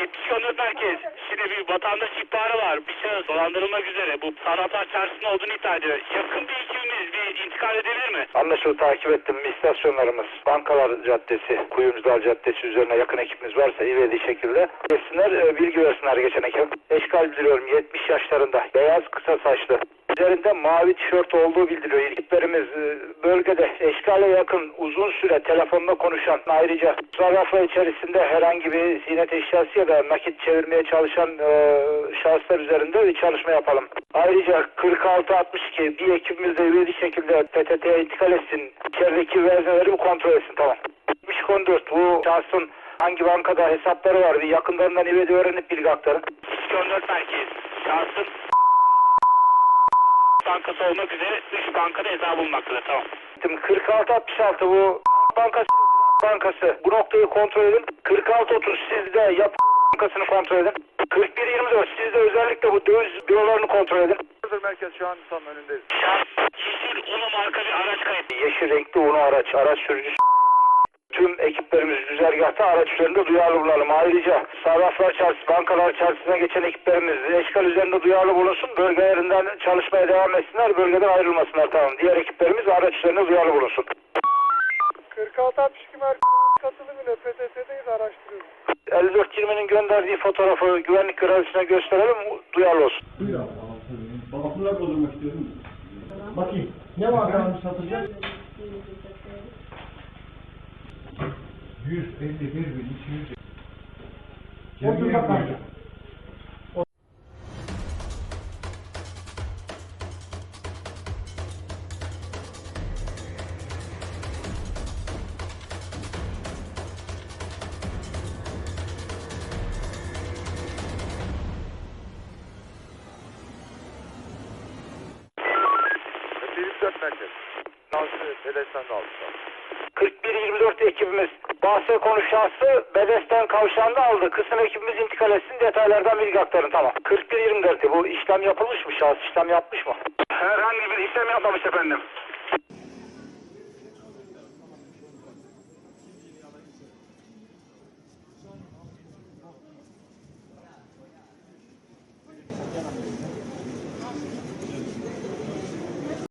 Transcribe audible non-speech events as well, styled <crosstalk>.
70 14 merkez. Şimdi bir vatandaş ihbarı var. Bir şahıs dolandırılmak üzere. Bu sanatlar çarşısında olduğunu iddia ediyor. Yakın bir ekibimiz bir intikal edebilir mi? Anlaşıldı takip ettim. İstasyonlarımız, Bankalar Caddesi, Kuyumcular Caddesi üzerine yakın ekibimiz varsa ivedi şekilde gelsinler, e, bilgi versinler geçen ekip. Eşkal bildiriyorum 70 yaşlarında, beyaz kısa saçlı. Üzerinde mavi tişört olduğu bildiriyor. Ekiplerimiz e, bölgede eşkale yakın uzun süre telefonla konuşan ayrıca zarafla içerisinde herhangi bir ziynet eşyası ya da nakit çevirmeye çalışan e, şahıslar üzerinde bir çalışma yapalım. Ayrıca 46-62 bir ekibimiz de ivedi şekilde PTT'ye intikal etsin. İçerideki vezneleri kontrol etsin tamam. 70-14 bu şahsın hangi bankada hesapları var bir yakınlarından ivedi öğrenip bilgi aktarın. 72 14 merkez. Şahsın bankası olmak üzere 3 bankada hesabı bulunmaktadır. Tamam. 46-66 bu <laughs> bankası bankası bu noktayı kontrol edin. 46-30 siz de yap <laughs> bankasını kontrol edin. 41-24 siz de özellikle bu döviz bürolarını kontrol edin. Merkez şu an tam önündeyiz. Yeşil Ulu marka bir araç kayıtlı. Yeşil renkli Uno araç, araç sürücüsü. Tüm ekiplerimiz düzergahta araç üzerinde duyarlı bulunalım. Ayrıca Sarraflar Çarşısı, Bankalar Çarşısı'na geçen ekiplerimiz eşkal üzerinde duyarlı bulunsun. Bölgelerinden çalışmaya devam etsinler, bölgeden ayrılmasınlar tamam. Diğer ekiplerimiz araç üzerinde duyarlı bulunsun. 46-62 merkez katılım ile PTT'deyiz araştırıyoruz. 54-20'nin gönderdiği fotoğrafı güvenlik görevlisine gösterelim, duyarlı olsun. Buyur abi. Babasını doldurmak istiyordum. Bakayım. Ne var abi satacak? 151 bin 200. Otur bakalım. T24 merkez. Nazlı Bedesten de aldı. 41-24 ekibimiz bahse konu şahsı Bedesten kavşağında aldı. Kısım ekibimiz intikal etsin detaylardan bilgi aktarın tamam. 41-24 bu işlem yapılmış mı? Şahıs işlem yapmış mı? Herhangi bir işlem yapmamış efendim.